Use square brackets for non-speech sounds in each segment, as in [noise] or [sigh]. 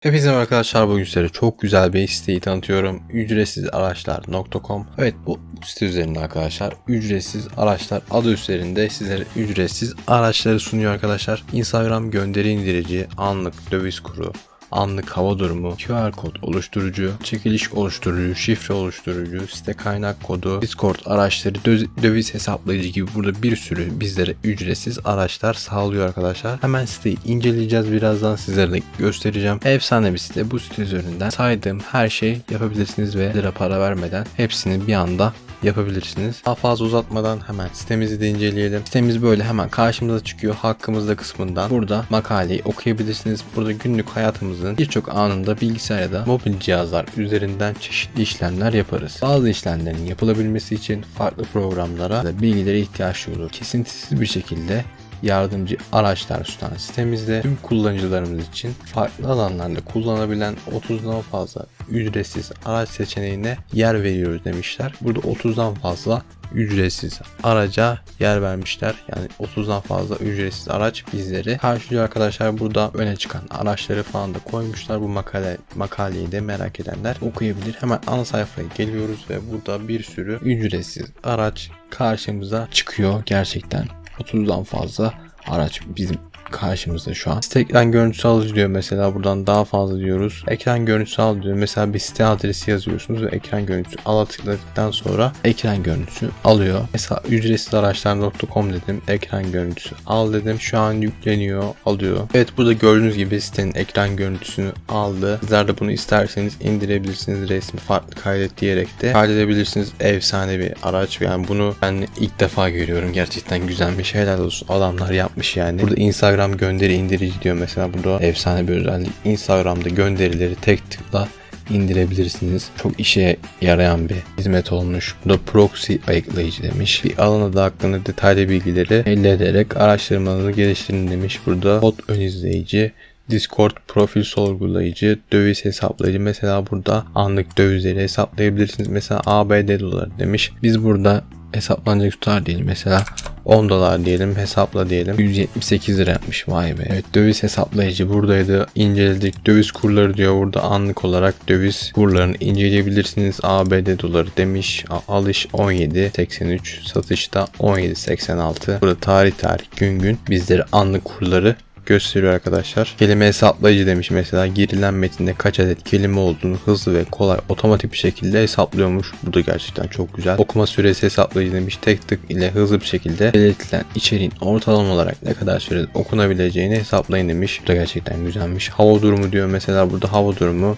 Hepinize merhaba arkadaşlar bugün sizlere çok güzel bir siteyi tanıtıyorum. Ücretsiz araçlar.com Evet bu site üzerinde arkadaşlar ücretsiz araçlar adı üzerinde sizlere ücretsiz araçları sunuyor arkadaşlar. Instagram gönderi indirici, anlık döviz kuru, anlık hava durumu, QR kod oluşturucu, çekiliş oluşturucu, şifre oluşturucu, site kaynak kodu, Discord araçları, döviz hesaplayıcı gibi burada bir sürü bizlere ücretsiz araçlar sağlıyor arkadaşlar. Hemen siteyi inceleyeceğiz birazdan sizlere de göstereceğim. Efsane bir site. Bu site üzerinden saydığım her şey yapabilirsiniz ve lira para vermeden hepsini bir anda yapabilirsiniz. Daha fazla uzatmadan hemen sitemizi de inceleyelim. Sitemiz böyle hemen karşımıza çıkıyor hakkımızda kısmından. Burada makaleyi okuyabilirsiniz. Burada günlük hayatımızın birçok anında bilgisayar ya da mobil cihazlar üzerinden çeşitli işlemler yaparız. Bazı işlemlerin yapılabilmesi için farklı programlara da bilgilere ihtiyaç duyulur. Kesintisiz bir şekilde yardımcı araçlar sunan sitemizde tüm kullanıcılarımız için farklı alanlarda kullanabilen 30'dan fazla ücretsiz araç seçeneğine yer veriyoruz demişler. Burada 30'dan fazla ücretsiz araca yer vermişler. Yani 30'dan fazla ücretsiz araç bizleri karşılıyor arkadaşlar. Burada öne çıkan araçları falan da koymuşlar. Bu makale makaleyi de merak edenler okuyabilir. Hemen ana sayfaya geliyoruz ve burada bir sürü ücretsiz araç karşımıza çıkıyor gerçekten. 30'dan fazla araç bizim karşımızda şu an. Site ekran görüntüsü al diyor mesela buradan daha fazla diyoruz. Ekran görüntüsü al diyor. Mesela bir site adresi yazıyorsunuz ve ekran görüntüsü ala tıkladıktan sonra ekran görüntüsü alıyor. Mesela ücretsiz araçlar.com dedim. Ekran görüntüsü al dedim. Şu an yükleniyor, alıyor. Evet burada gördüğünüz gibi sitenin ekran görüntüsünü aldı. Sizler de bunu isterseniz indirebilirsiniz. Resmi farklı kaydet diyerek de kaydedebilirsiniz. Efsane bir araç. Yani bunu ben ilk defa görüyorum. Gerçekten güzelmiş. Helal olsun. Adamlar yapmış yani. Burada Instagram gönderi indirici diyor mesela. Burada efsane bir özellik. Instagram'da gönderileri tek tıkla indirebilirsiniz. Çok işe yarayan bir hizmet olmuş. Bu da proxy ayıklayıcı demiş. Bir alana adı hakkında detaylı bilgileri elde ederek araştırmalarını geliştirin demiş. Burada kod ön izleyici, Discord profil sorgulayıcı, döviz hesaplayıcı. Mesela burada anlık dövizleri hesaplayabilirsiniz. Mesela ABD doları demiş. Biz burada hesaplanacak tutar diyelim. Mesela 10 dolar diyelim hesapla diyelim. 178 lira yapmış vay be. Evet döviz hesaplayıcı buradaydı. İnceledik. Döviz kurları diyor burada anlık olarak döviz kurlarını inceleyebilirsiniz. ABD doları demiş. Alış 17.83 satışta 17.86. Burada tarih tarih gün gün bizlere anlık kurları gösteriyor arkadaşlar. Kelime hesaplayıcı demiş mesela girilen metinde kaç adet kelime olduğunu hızlı ve kolay otomatik bir şekilde hesaplıyormuş. Bu da gerçekten çok güzel. Okuma süresi hesaplayıcı demiş tek tık ile hızlı bir şekilde belirtilen içeriğin ortalama olarak ne kadar sürede okunabileceğini hesaplayın demiş. Bu da gerçekten güzelmiş. Hava durumu diyor mesela burada hava durumu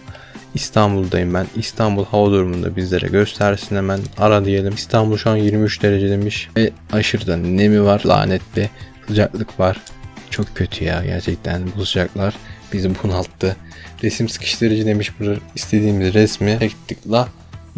İstanbul'dayım ben. İstanbul hava durumunu da bizlere göstersin hemen. Ara diyelim. İstanbul şu an 23 derece demiş. Ve aşırı da nemi var. Lanet bir sıcaklık var. Çok kötü ya gerçekten bu sıcaklar bizi bunalttı. Resim sıkıştırıcı demiş burada istediğimiz resmi tek tıkla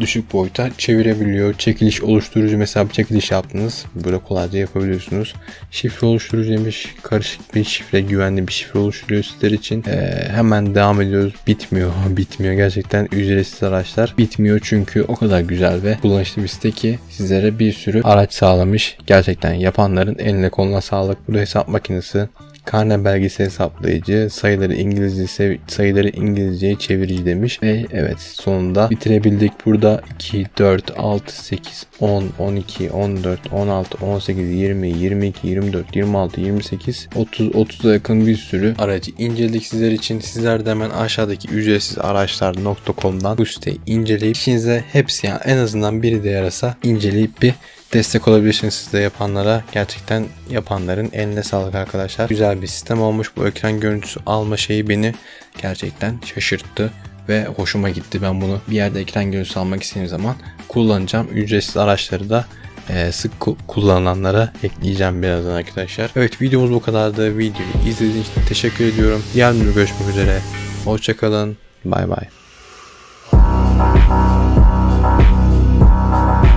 düşük boyuta çevirebiliyor. Çekiliş oluşturucu mesela bir çekiliş yaptınız. Böyle kolayca yapabiliyorsunuz. Şifre oluşturucu demiş. Karışık bir şifre, güvenli bir şifre oluşturuyor sizler için. Ee, hemen devam ediyoruz. Bitmiyor. [laughs] Bitmiyor. Gerçekten ücretsiz araçlar. Bitmiyor çünkü o kadar güzel ve kullanışlı bir site ki sizlere bir sürü araç sağlamış. Gerçekten yapanların eline koluna sağlık. Burada hesap makinesi, Karne belgesi hesaplayıcı, sayıları İngilizce sayıları İngilizceye çevirici demiş. Ve evet sonunda bitirebildik. Burada 2, 4, 6, 8, 10, 12, 14, 16, 18, 20, 22, 24, 26, 28, 30, 30'a yakın bir sürü aracı inceledik sizler için. Sizler de hemen aşağıdaki ücretsiz araçlar.com'dan bu siteyi inceleyip işinize hepsi yani en azından biri de yarasa inceleyip bir destek olabilirsiniz siz de yapanlara. Gerçekten yapanların eline sağlık arkadaşlar. Güzel bir sistem olmuş. Bu ekran görüntüsü alma şeyi beni gerçekten şaşırttı ve hoşuma gitti. Ben bunu bir yerde ekran görüntüsü almak istediğim zaman kullanacağım. Ücretsiz araçları da e, sık ku- kullananlara ekleyeceğim birazdan arkadaşlar. Evet videomuz bu kadardı. Videoyu izlediğiniz için teşekkür ediyorum. Diğer görüşmek üzere. Hoşçakalın. Bay bay.